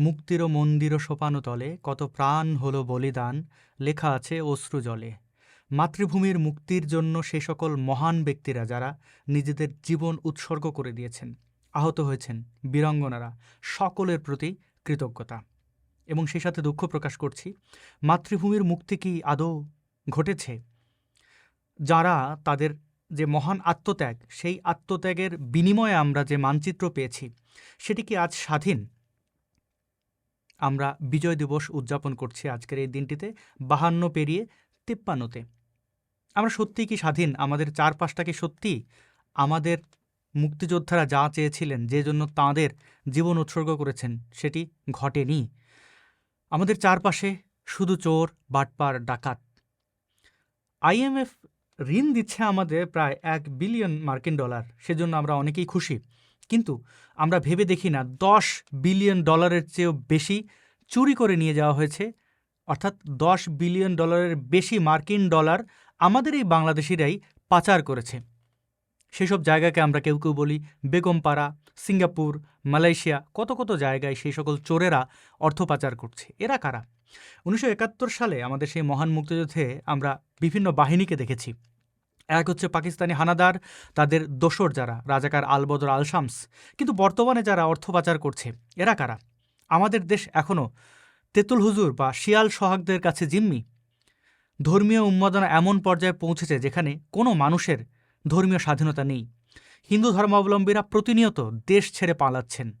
মুক্তির মন্দির সোপানো তলে কত প্রাণ হলো বলিদান লেখা আছে অশ্রু জলে। মাতৃভূমির মুক্তির জন্য সে সকল মহান ব্যক্তিরা যারা নিজেদের জীবন উৎসর্গ করে দিয়েছেন, আহত হয়েছেন, বীরাঙ্গনারা, সকলের প্রতি কৃতজ্ঞতা। এবং সেই সাথে দুঃখ প্রকাশ করছি, মাতৃভূমির মুক্তি কি আদৌ ঘটেছে? যারা তাদের যে মহান আত্মত্যাগ, সেই আত্মত্যাগের বিনিময়ে আমরা যে মানচিত্র পেয়েছি, সেটি কি আজ স্বাধীন? আমরা বিজয় দিবস উদযাপন করছি আজকের এই দিনটিতে, বাহান্ন পেরিয়ে তিপ্পান্নতে। আমরা সত্যিই কি স্বাধীন? আমাদের চারপাশটা কি সত্যি আমাদের মুক্তিযোদ্ধারা যা চেয়েছিলেন, যে জন্য তাঁদের জীবন উৎসর্গ করেছেন, সেটি ঘটেনি। আমাদের চারপাশে শুধু চোর, বাটপার, ডাকাত। আইএমএফ ঋণ দিচ্ছে আমাদের প্রায় এক বিলিয়ন মার্কিন ডলার, সেজন্য আমরা অনেকেই খুশি। কিন্তু আমরা ভেবে দেখি না, দশ বিলিয়ন ডলারের চেয়েও বেশি চুরি করে নিয়ে যাওয়া হয়েছে। অর্থাৎ দশ বিলিয়ন ডলারের বেশি মার্কিন ডলার আমাদের এই বাংলাদেশিরাই পাচার করেছে। সেসব জায়গাকে আমরা কেউ কেউ বলি বেগমপাড়া, সিঙ্গাপুর, মালয়েশিয়া, কত কত জায়গায় সেই সকল চোরেরা অর্থ পাচার করছে। এরা কারা? উনিশশো একাত্তর সালে আমাদের সেই মহান মুক্তিযুদ্ধে আমরা বিভিন্ন বাহিনীকে দেখেছি। এক হচ্ছে পাকিস্তানি হানাদার, তাদের দোসর যারা, রাজাকার আলবদর আল শামস কিন্তু বর্তমানে যারা অর্থ পাচার করছে, এরা কারা? আমাদের দেশ এখনও তেতুল হুজুর বা শিয়াল সোহাগদের কাছে জিম্মি? ধর্মীয় উন্মাদনা এমন পর্যায়ে পৌঁছেছে যেখানে কোনো মানুষের ধর্মীয় স্বাধীনতা নেই। হিন্দু ধর্মাবলম্বীরা প্রতিনিয়ত দেশ ছেড়ে পালাচ্ছেন।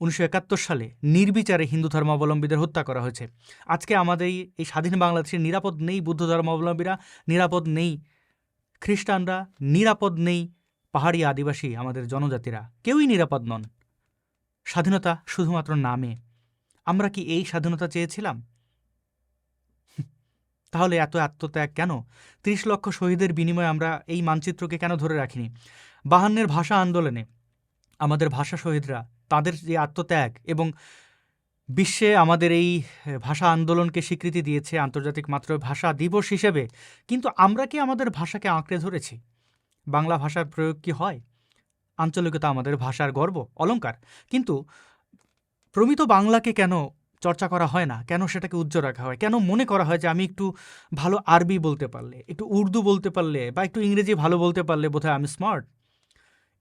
উনিশশো একাত্তর সালে নির্বিচারে হিন্দু ধর্মাবলম্বীদের হত্যা করা হয়েছে। আজকে আমাদের এই- এই স্বাধীন বাংলাদেশে নিরাপদ নেই বুদ্ধ ধর্মাবলম্বীরা, নিরাপদ নেই খ্রিস্টানরা নিরাপদ নেই পাহাড়ি আদিবাসী আমাদের জনজাতিরা। কেউই নিরাপদ নন। স্বাধীনতা শুধুমাত্র নামে। আমরা কি এই স্বাধীনতা চেয়েছিলাম? তাহলে এত আত্মত্যাগ কেন? ত্রিশ লক্ষ শহীদের বিনিময়ে আমরা এই মানচিত্রকে কেন ধরে রাখিনি? বাহান্নের ভাষা আন্দোলনে আমাদের ভাষা শহীদরা তাদের যে আত্মত্যাগ এবং বিশ্বে আমাদের এই ভাষা আন্দোলনকে স্বীকৃতি দিয়েছে আন্তর্জাতিক মাত্র ভাষা দিবস হিসেবে। কিন্তু আমরা কি আমাদের ভাষাকে আঁকড়ে ধরেছি? বাংলা ভাষার প্রয়োগ কি হয়? আঞ্চলিকতা আমাদের ভাষার গর্ব অলঙ্কার কিন্তু প্রমিত বাংলাকে কেন চর্চা করা হয় না? কেন সেটাকে উজ্জ্বল রাখা হয়? কেন মনে করা হয় যে আমি একটু ভালো আরবি বলতে পারলে, একটু উর্দু বলতে পারলে বা একটু ইংরেজি ভালো বলতে পারলে বোধহয় আমি স্মার্ট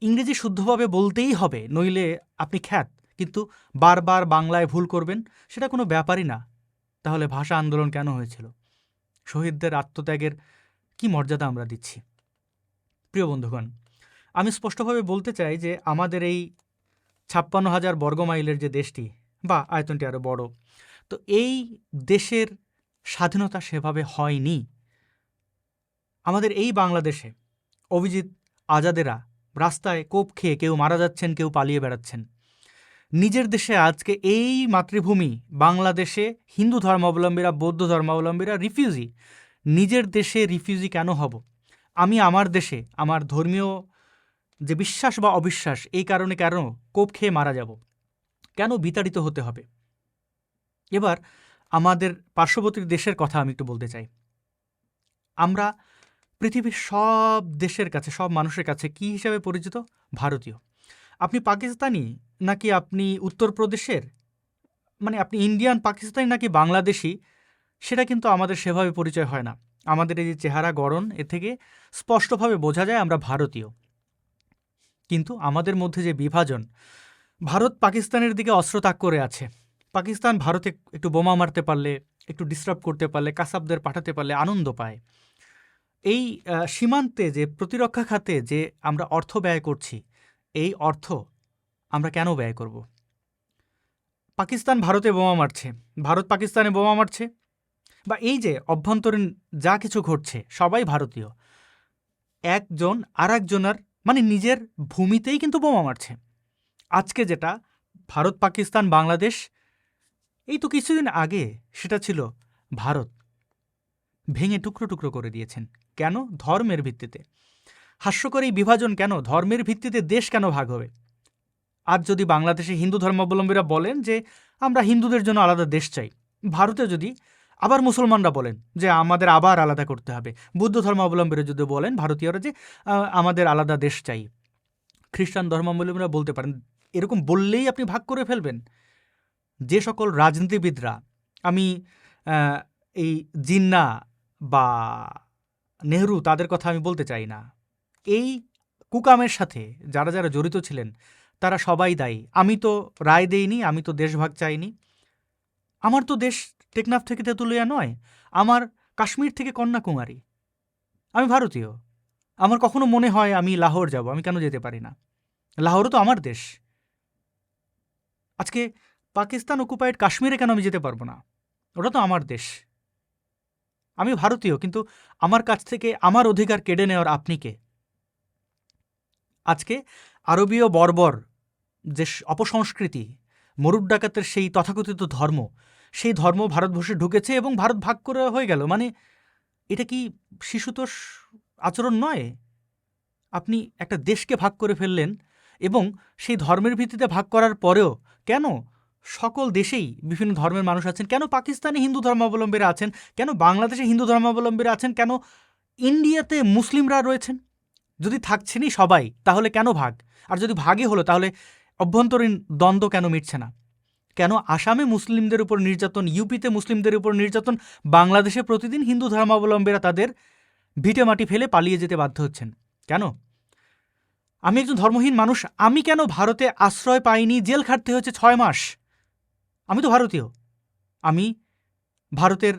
ইংরেজি শুদ্ধভাবে বলতেই হবে, নইলে আপনি খ্যাত। কিন্তু বারবার বাংলায় ভুল করবেন, সেটা কোনো ব্যাপারই না। তাহলে ভাষা আন্দোলন কেন হয়েছিল? শহীদদের আত্মত্যাগের কি মর্যাদা আমরা দিচ্ছি? প্রিয় বন্ধুগণ, আমি স্পষ্টভাবে বলতে চাই যে আমাদের এই ছাপ্পান্ন হাজার বর্গমাইলের যে দেশটি, বা আয়তনটি আরও বড়, তো এই দেশের স্বাধীনতা সেভাবে হয়নি। আমাদের এই বাংলাদেশে অভিজিৎ আজাদেরা রাস্তায় কোপ খেয়ে কেউ মারা যাচ্ছেন, কেউ পালিয়ে বেড়াচ্ছেন। নিজের দেশে আজকে এই মাতৃভূমি, বাংলাদেশে হিন্দু ধর্মাবলম্বীরা, বৌদ্ধ ধর্মাবলম্বীরা রিফিউজি নিজের দেশে রিফিউজি কেন হব? আমি আমার দেশে, আমার ধর্মীয় যে বিশ্বাস বা অবিশ্বাস, এই কারণে কেন কোপ খেয়ে মারা যাব? কেন বিতাড়িত হতে হবে? এবার আমাদের পার্শ্ববর্তী দেশের কথা আমি একটু বলতে চাই। আমরা পৃথিবীর সব দেশের কাছে, সব মানুষের কাছে কি হিসাবে পরিচিত? ভারতীয়। আপনি পাকিস্তানি নাকি আপনি উত্তরপ্রদেশের? মানে আপনি ইন্ডিয়ান পাকিস্তানি নাকি বাংলাদেশি সেটা কিন্তু আমাদের সেভাবে পরিচয় হয় না। আমাদের এই যে চেহারা গড়ন, এ থেকে স্পষ্টভাবে বোঝা যায় আমরা ভারতীয়। কিন্তু আমাদের মধ্যে যে বিভাজন, ভারত পাকিস্তানের দিকে অস্ত্র তাক করে আছে। পাকিস্তান ভারতে একটু বোমা মারতে পারলে, একটু ডিস্টার্ব করতে পারলে, কাসাবদের পাঠাতে পারলে আনন্দ পায়। এই সীমান্তে যে প্রতিরক্ষা খাতে যে আমরা অর্থ ব্যয় করছি, এই অর্থ আমরা কেন ব্যয় করব? পাকিস্তান ভারতে বোমা মারছে। ভারত পাকিস্তানে বোমা মারছে। বা এই যে অভ্যন্তরীণ যা কিছু ঘটছে, সবাই ভারতীয়। একজন আর একজনের মানে নিজের ভূমিতেই কিন্তু বোমা মারছে। আজকে যেটা ভারত, পাকিস্তান, বাংলাদেশ, এই তো কিছুদিন আগে সেটা ছিল ভারত ভেঙে টুকরো টুকরো করে দিয়েছেন। কেন? ধর্মের ভিত্তিতে। হাস্যকর এই বিভাজন কেন? ধর্মের ভিত্তিতে দেশ কেন ভাগ হবে? আজ যদি বাংলাদেশে হিন্দু ধর্মাবলম্বীরা বলেন যে আমরা হিন্দুদের জন্য আলাদা দেশ চাই, ভারতে যদি আবার মুসলমানরা বলেন যে আমাদের আবার আলাদা করতে হবে, বুদ্ধ ধর্মাবলম্বীরা যদি বলেন, ভারতীয়রা যে আমাদের আলাদা দেশ চাই, খ্রিস্টান ধর্মাবলম্বীরা বলতে পারেন, এরকম বললেই আপনি ভাগ করে ফেলবেন। যে সকল রাজনীতিবিদরা, আমি এই জিন্না বা নেহরু তাদের কথা আমি বলতে চাই না, এই কুকামের সাথে যারা যারা জড়িত ছিলেন তারা সবাই দায়ী। আমি তো রায় দেইনি, আমি তো দেশভাগ চাইনি। আমার তো দেশ টেকনাফ থেকে তেঁতুলিয়া নয়, আমার কাশ্মীর থেকে কন্যাকুমারী। আমি ভারতীয়। আমার কখনো মনে হয় আমি লাহোর যাব, আমি কেন যেতে পারি না? লাহোরও তো আমার দেশ। আজকে পাকিস্তান অকুপাইড কাশ্মীরে কেন আমি যেতে পারব না? ওটা তো আমার দেশ। আমি ভারতীয়, কিন্তু আমার কাছ থেকে আমার অধিকার কেড়ে নেওয়ার আপনি কে? আজকে আরবীয় বর্বর যে অপসংস্কৃতি মরুড ডাকাতের সেই তথাকথিত ধর্ম, সেই ধর্ম ভারতবর্ষে ঢুকেছে এবং ভারত ভাগ করে হয়ে গেল। মানে এটা কি শিশুতোষ আচরণ নয়? আপনি একটা দেশকে ভাগ করে ফেললেন এবং সেই ধর্মের ভিত্তিতে ভাগ করার পরেও কেন সকল দেশেই বিভিন্ন ধর্মের মানুষ আছেন? কেন পাকিস্তানে হিন্দু ধর্মাবলম্বীরা আছেন? কেন বাংলাদেশে হিন্দু ধর্মাবলম্বীরা আছেন? কেন ইন্ডিয়াতে মুসলিমরা রয়েছেন? যদি থাকছেনই সবাই, তাহলে কেন ভাগ? আর যদি ভাগই হলো, তাহলে অভ্যন্তরীণ দ্বন্দ্ব কেন মিটছে না? কেন আসামে মুসলিমদের উপর নির্যাতন, ইউপিতে মুসলিমদের উপর নির্যাতন, বাংলাদেশে প্রতিদিন হিন্দু ধর্মাবলম্বীরা তাদের ভিটে মাটি ফেলে পালিয়ে যেতে বাধ্য হচ্ছেন? কেন? আমি একজন ধর্মহীন মানুষ, আমি কেন ভারতে আশ্রয় পাইনি, জেল খাটতে হয়েছে ছয় মাস? আমি তো ভারতীয়। আমি ভারতের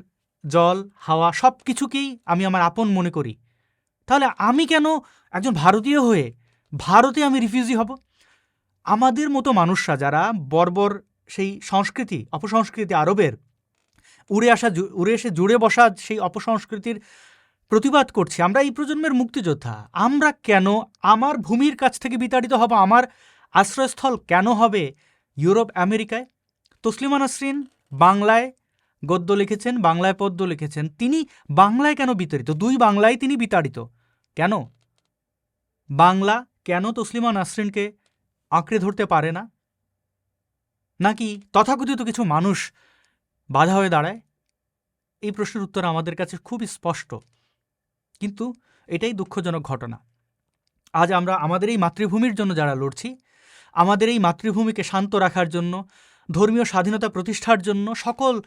জল, হাওয়া সব কিছুকেই আমি আমার আপন মনে করি। তাহলে আমি কেন একজন ভারতীয় হয়ে ভারতে আমি রিফিউজি হব? আমাদের মতো মানুষরা যারা বর্বর সেই সংস্কৃতি, অপসংস্কৃতি আরবের, উড়ে আসা উড়ে এসে জুড়ে বসা সেই অপসংস্কৃতির প্রতিবাদ করছি, আমরা এই প্রজন্মের মুক্তিযোদ্ধা। আমরা কেন আমার ভূমির কাছ থেকে বিতাড়িত হব, আমার আশ্রয়স্থল কেন হবে ইউরোপ, আমেরিকায়? তসলিমা নাসরিন বাংলায় গদ্য লিখেছেন, বাংলায় পদ্য লিখেছেন। তিনি বাংলায় কেন বিতাড়িত? দুই বাংলায় তিনি বিতাড়িত। কেন? বাংলা কেন তসলিমা নাসরিনকে আঁকড়ে ধরতে পারে না? নাকি তথাকথিত কিছু মানুষ বাধা হয়ে দাঁড়ায়? এই প্রশ্নের উত্তর আমাদের কাছে খুবই স্পষ্ট। কিন্তু এটাই দুঃখজনক ঘটনা। আজ আমরা আমাদের এই মাতৃভূমির জন্য যারা লড়ছি, আমাদের এই মাতৃভূমিকে শান্ত রাখার জন্য, ধর্মীয় স্বাধীনতা প্রতিষ্ঠার জন্য সকল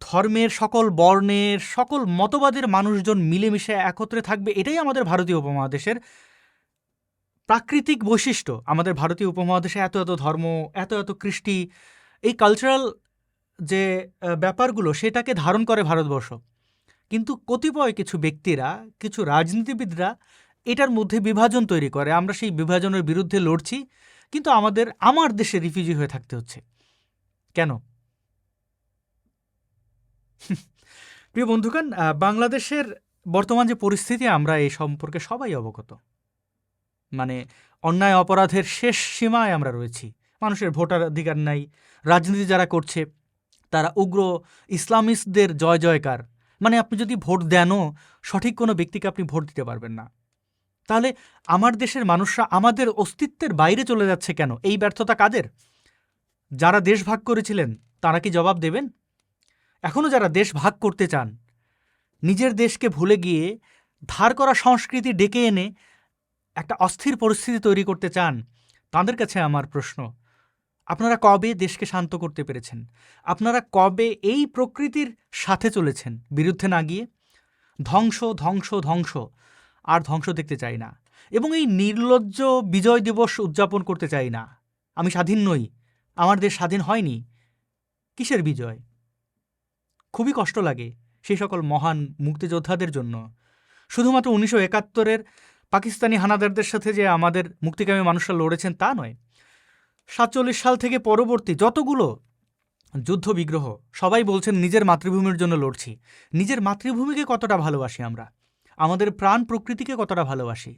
ধর্মের সকল, বর্ণের সকল, মতবাদের মানুষজন মিলেমিশে একত্রে থাকবে, এটাই আমাদের ভারতীয় উপমহাদেশের প্রাকৃতিক বৈশিষ্ট্য। আমাদের ভারতীয় উপমহাদেশে এত এত ধর্ম, এত এত কৃষ্টি, এই কালচারাল যে ব্যাপারগুলো, সেটাকে ধারণ করে ভারতবর্ষ। কিন্তু কতিপয় কিছু ব্যক্তিরা, কিছু রাজনীতিবিদরা এটার মধ্যে বিভাজন তৈরি করে। আমরা সেই বিভাজনের বিরুদ্ধে লড়ছি, কিন্তু আমাদের, আমার দেশে রিফিউজি হয়ে থাকতে হচ্ছে। কেন? প্রিয় বন্ধুগণ বাংলাদেশের বর্তমান যে পরিস্থিতি, আমরা এই সম্পর্কে সবাই অবগত। মানে অন্যায় অপরাধের শেষ সীমায় আমরা রয়েছি। মানুষের ভোটার অধিকার নাই, রাজনীতি যারা করছে, তারা উগ্র ইসলামিস্টদের জয় জয়কার। মানে আপনি যদি ভোট দেনও, সঠিক কোনো ব্যক্তিকে আপনি ভোট দিতে পারবেন না। তাহলে আমার দেশের মানুষরা আমাদের অস্তিত্বের বাইরে চলে যাচ্ছে কেন? এই ব্যর্থতা কাদের? যারা দেশ ভাগ করেছিলেন, তারা কি জবাব দেবেন? এখনও যারা দেশ ভাগ করতে চান, নিজের দেশকে ভুলে গিয়ে ধার করা সংস্কৃতি ডেকে এনে একটা অস্থির পরিস্থিতি তৈরি করতে চান, তাদের কাছে আমার প্রশ্ন। আপনারা কবে দেশকে শান্ত করতে পেরেছেন? আপনারা কবে এই প্রকৃতির সাথে চলেছেন? বিরুদ্ধে না গিয়ে? ধ্বংস ধ্বংস ধ্বংস, আর ধ্বংস দেখতে চাই না। এবং এই নির্লজ্জ বিজয় দিবস উদযাপন করতে চাই না। আমি স্বাধীন নই। আমার দেশ স্বাধীন হয়নি। কিসের বিজয়? খুবই কষ্ট লাগে সেই সকল মহান মুক্তিযোদ্ধাদের জন্য। শুধুমাত্র উনিশশো একাত্তরের পাকিস্তানি হানাদারদের সাথে যে আমাদের মুক্তিকামী মানুষরা লড়েছেন তা নয়। সাতচল্লিশ সাল থেকে পরবর্তী যতগুলো যুদ্ধ বিগ্রহ সবাই বলছেন নিজের মাতৃভূমির জন্য লড়ছি। নিজের মাতৃভূমিকে কতটা ভালোবাসি আমরা? আমাদের প্রাণ প্রকৃতিকে কতটা ভালোবাসি?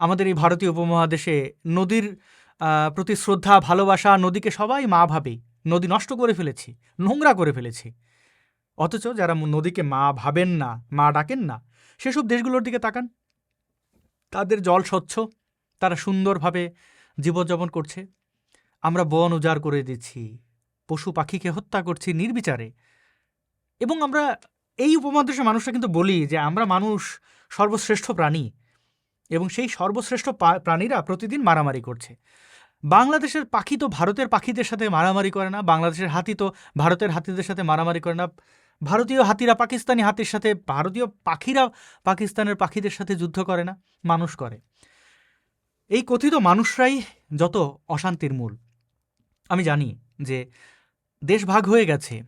আমাদের এই ভারতীয় উপমহাদেশে নদীর প্রতি শ্রদ্ধা, ভালোবাসা, নদীকে সবাই মা ভাবে নদী নষ্ট করে ফেলেছি, নোংরা করে ফেলেছি। অথচ যারা নদীকে মা ভাবেন না, মা ডাকেন না, সেসব দেশগুলোর দিকে তাকান। তাদের জল স্বচ্ছ, তারা সুন্দরভাবে জীবনযাপন করছে। আমরা বন উজাড় করে দিচ্ছি, পশু পাখিকে হত্যা করছি নির্বিচারে। এবং আমরা এই উপমহাদেশের মানুষরা কিন্তু বলি যে আমরা মানুষ, সর্বশ্রেষ্ঠ প্রাণী। এবং সেই সর্বশ্রেষ্ঠ প্রাণীরা প্রতিদিন মারামারি করছে। বাংলাদেশের পাখি তো ভারতের পাখিদের সাথে মারামারি করে না, বাংলাদেশের হাতি তো ভারতের হাতিদের সাথে মারামারি করে না। ভারতীয় হাতিরা পাকিস্তানি হাতির সাথে, ভারতীয় পাখিরা পাকিস্তানের পাখিদের সাথে যুদ্ধ করে না, মানুষ করে। এই কথিত মানুষরাই যত অশান্তির মূল। আমি জানি যে দেশ ভাগ হয়ে গেছে।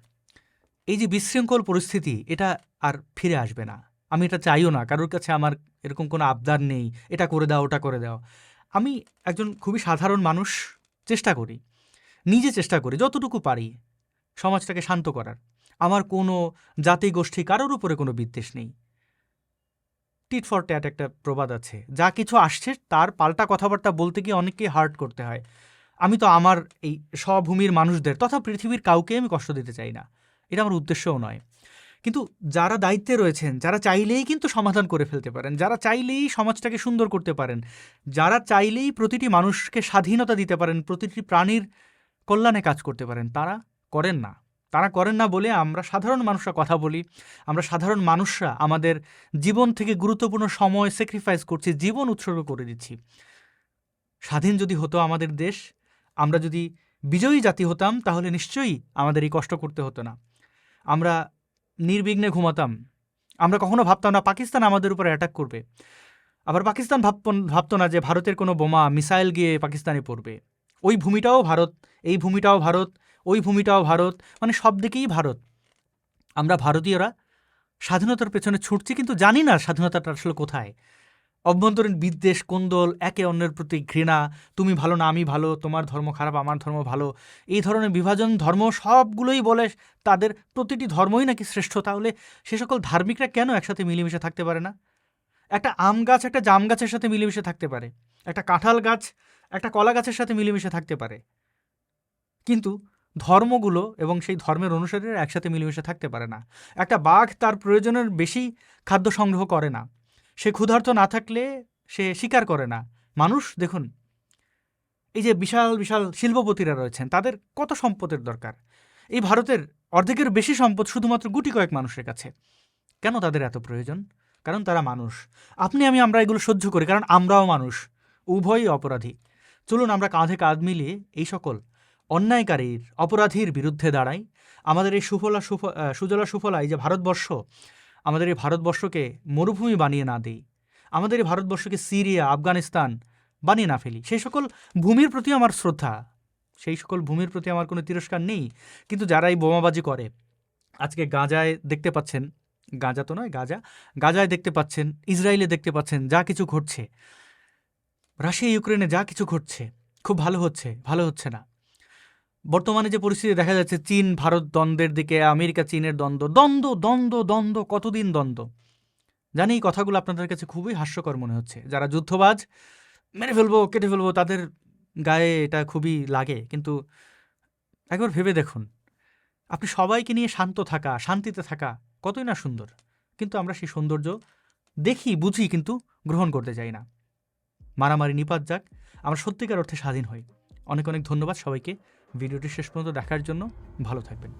এই যে বিশৃঙ্খল পরিস্থিতি, এটা আর ফিরে আসবে না। আমি এটা চাইও না, কারোর কাছে আমার এরকম কোনো আবদার নেই, এটা করে দাও, ওটা করে দাও। আমি একজন খুবই সাধারণ মানুষ, চেষ্টা করি, নিজে চেষ্টা করি, যতটুকু পারি সমাজটাকে শান্ত করার। আমার কোনো জাতি গোষ্ঠী কারোর উপরে কোনো বিদ্বেষ নেই। টিট ফর ট্যাট একটা প্রবাদ আছে। যা কিছু আসছে, তার পাল্টা কথাবার্তা বলতে গিয়ে অনেককে হার্ট করতে হয়। আমি তো আমার এই স্বভূমির মানুষদের, তথা পৃথিবীর কাউকে আমি কষ্ট দিতে চাই না। এটা আমার উদ্দেশ্যও নয়। কিন্তু যারা দায়িত্বে রয়েছেন, যারা চাইলেই কিন্তু সমাধান করে ফেলতে পারেন, যারা চাইলেই সমাজটাকে সুন্দর করতে পারেন, যারা চাইলেই প্রতিটি মানুষকে স্বাধীনতা দিতে পারেন, প্রতিটি প্রাণীর কল্যাণে কাজ করতে পারেন, তারা করেন না। তারা করেন না বলে আমরা সাধারণ মানুষরা কথা বলি। আমরা সাধারণ মানুষরা আমাদের জীবন থেকে গুরুত্বপূর্ণ সময় স্যাক্রিফাইস করছি, জীবন উৎসর্গ করে দিচ্ছি। স্বাধীন যদি হতো আমাদের দেশ, আমরা যদি বিজয়ী জাতি হতাম, তাহলে নিশ্চয়ই আমাদের এই কষ্ট করতে হতো না। আমরা নির্বিঘ্নে ঘুমাতাম। আমরা কখনো ভাবতাম না, পাকিস্তান আমাদের উপর অ্যাটাক করবে। আবার পাকিস্তান ভাব ভাবতো না যে ভারতের কোনো বোমা মিসাইল গিয়ে পাকিস্তানে পড়বে। ওই ভূমিটাও ভারত, এই ভূমিটাও ভারত ওই ভূমিটাও ভারত মানে সব দিকেই ভারত। আমরা ভারতীয়রা স্বাধীনতার পেছনে ছুটছি কিন্তু জানি না স্বাধীনতাটা আসলে কোথায়। অভ্যন্তরীণ বিদ্বেষ, কোন্দল, একে অন্যের প্রতি ঘৃণা, তুমি ভালো না, আমি ভালো, তোমার ধর্ম খারাপ, আমার ধর্ম ভালো, এই ধরনের বিভাজন, ধর্ম সবগুলোই বলে তাদের প্রতিটি ধর্মই নাকি শ্রেষ্ঠ, তাহলে সে সকল ধার্মিকরা কেন একসাথে মিলেমিশে থাকতে পারে না? একটা আম গাছ, একটা জাম গাছের সাথে মিলেমিশে থাকতে পারে, একটা কাঁঠাল গাছ, একটা কলা গাছের সাথে মিলেমিশে থাকতে পারে। কিন্তু ধর্মগুলো এবং সেই ধর্মের অনুসারীরা একসাথে মিলেমিশে থাকতে পারে না। একটা বাঘ তার প্রয়োজনের বেশি খাদ্য সংগ্রহ করে না। সে ক্ষুধার্ত না থাকলে সে স্বীকার করে না। মানুষ, দেখুন, এই যে বিশাল বিশাল শিল্পপতিরা রয়েছেন, তাদের কত সম্পদের দরকার? এই ভারতের অর্ধেকের বেশি সম্পদ শুধুমাত্র গুটি কয়েক মানুষের কাছে। কেন তাদের এত প্রয়োজন? কারণ তারা মানুষ। আপনি, আমি, আমরা এগুলো সহ্য করি, কারণ আমরাও মানুষ, উভয়ই অপরাধী। চলুন, আমরা কাঁধে কাঁধ মিলিয়ে এই সকল অন্যায়কারীর অপরাধীর বিরুদ্ধে দাঁড়াই। আমাদের এই সুফলা সুফ সুজলা সুফলা এই যে ভারতবর্ষ, আমাদের এই ভারতবর্ষকে মরুভূমি বানিয়ে না দিই। আমাদের এই ভারতবর্ষকে সিরিয়া, আফগানিস্তান বানিয়ে না ফেলি। সেই সকল ভূমির প্রতি আমার শ্রদ্ধা। সেই সকল ভূমির প্রতি আমার কোনো তিরস্কার নেই। কিন্তু যারা এই বোমাবাজি করে, আজকে গাজায় দেখতে পাচ্ছেন, গাজা তো নয়, গাজা, গাজায় দেখতে পাচ্ছেন, ইসরায়েলে দেখতে পাচ্ছেন যা কিছু ঘটছে। রাশিয়া, ইউক্রেনে যা কিছু ঘটছে, খুব ভালো হচ্ছে ভালো হচ্ছে না। বর্তমানে যে পরিস্থিতি দেখা যাচ্ছে, চীন, ভারত দ্বন্দ্বের দিকে, আমেরিকা, চীনের দ্বন্দ্ব দ্বন্দ্ব দ্বন্দ্ব দ্বন্দ্ব, কতদিন দ্বন্দ্ব? জানি এই কথাগুলো আপনাদের কাছে খুবই হাস্যকর মনে হচ্ছে। যারা যুদ্ধবাজ, মেরে ফেলব, কেটে ফেলব, তাদের গায়ে এটা খুবই লাগে। কিন্তু একবার ভেবে দেখুন, আপনি সবাইকে নিয়ে শান্ত থাকা, শান্তিতে থাকা কতই না সুন্দর। কিন্তু আমরা সেই সৌন্দর্য দেখি, বুঝি, কিন্তু গ্রহণ করতে চাই না। মারামারি নিপাত যাক, আমরা সত্যিকার অর্থে স্বাধীন হই। অনেক অনেক ধন্যবাদ সবাইকে। ভিডিওটি শেষ পর্যন্ত দেখার জন্য ভালো থাকবেন।